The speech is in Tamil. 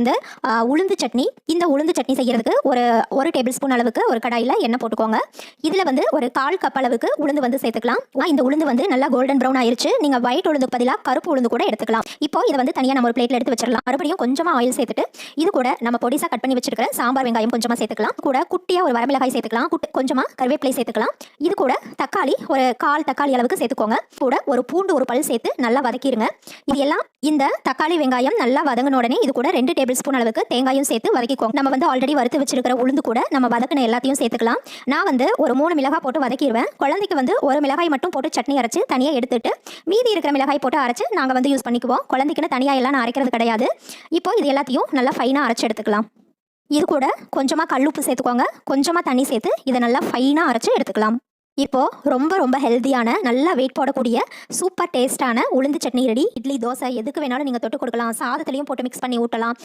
இந்த உளுந்து சட்னி இந்த உளுந்து சட்னி செய்யறதுக்கு ஒரு ஒரு டேபிள் ஸ்பூன் அளவுக்கு ஒரு கடாயில் எண்ணெய் போட்டுக்கோங்க. இதில் வந்து ஒரு கால் கப் அளவுக்கு உளுந்து வந்து சேர்த்துக்கலாம். இந்த உளுந்து வந்து நல்லா கோல்டன் ப்ரௌன் ஆயிருச்சு. நீங்கள் ஒயிட் உளுந்து பதிலாக கருப்பு உளுந்து கூட எடுத்துக்கலாம். இப்போ இதை வந்து தனியாக நம்ம ஒரு பிளேட்டில் எடுத்து வச்சிடலாம். மறுபடியும் கொஞ்சமாக ஆயில் சேர்த்துட்டு இது கூட நம்ம பொடிசா கட் பண்ணி வச்சிருக்கிற சாம்பார் வெங்காயம் கொஞ்சமாக சேர்த்துக்கலாம். கூட குட்டியாக ஒரு வரமிளகாய் சேர்த்துக்கலாம். குட்டி கொஞ்சமாக கருவேப்பிலை சேர்த்துக்கலாம். இது கூட தக்காளி ஒரு கால் தக்காளி அளவுக்கு சேர்த்துக்கோங்க. கூட ஒரு பூண்டு ஒரு பல் சேர்த்து நல்லா வதக்கிடுங்க இது எல்லாம் இந்த தக்காளி வெங்காயம் நல்லா வதங்கின உடனே இது கூட ரெண்டு டேபிள் ஸ்பூன் அளவுக்கு தேங்காயும் சேர்த்து வதக்கிக்கோங்க நம்ம வந்து ஆல்ரெடி வறுத்து வச்சிருக்கிற உளுந்து கூட நம்ம வதக்கின எல்லாத்தையும் சேர்த்துக்கலாம். நான் வந்து ஒரு மூணு மிளகாய் போட்டு வதக்கிடுவேன் குழந்தைக்கு வந்து ஒரு மிளகாய் மட்டும் போட்டு சட்னி அரைச்சு தனியாக எடுத்துட்டு மீதி இருக்கிற மிளகாய் போட்டு அரைச்சு நாங்கள் வந்து யூஸ் பண்ணிக்குவோம். குழந்தைக்குன்னு தனியாக எல்லாம் நான் அரைக்கிறது கிடையாது. இப்போ இது எல்லாத்தையும் நல்லா ஃபைனாக அரைச்சி எடுத்துக்கலாம். இது கூட கொஞ்சமாக கல்லுப்பு சேர்த்துக்கோங்க. கொஞ்சமாக தண்ணி சேர்த்து இதை நல்லா ஃபைனாக அரைச்சி எடுத்துக்கலாம். இப்போது ரொம்ப ரொம்ப ஹெல்த்தியான நல்லா வெயிட் போடக்கூடிய சூப்பர் டேஸ்ட்டான உளுந்து சட்னி ரெடி இட்லி தோசை எதுக்கு வேணாலும் நீங்கள் தொட்டு கொடுக்கலாம். சாதத்துலையும் போட்டு மிக்ஸ் பண்ணி ஊட்டலாம்.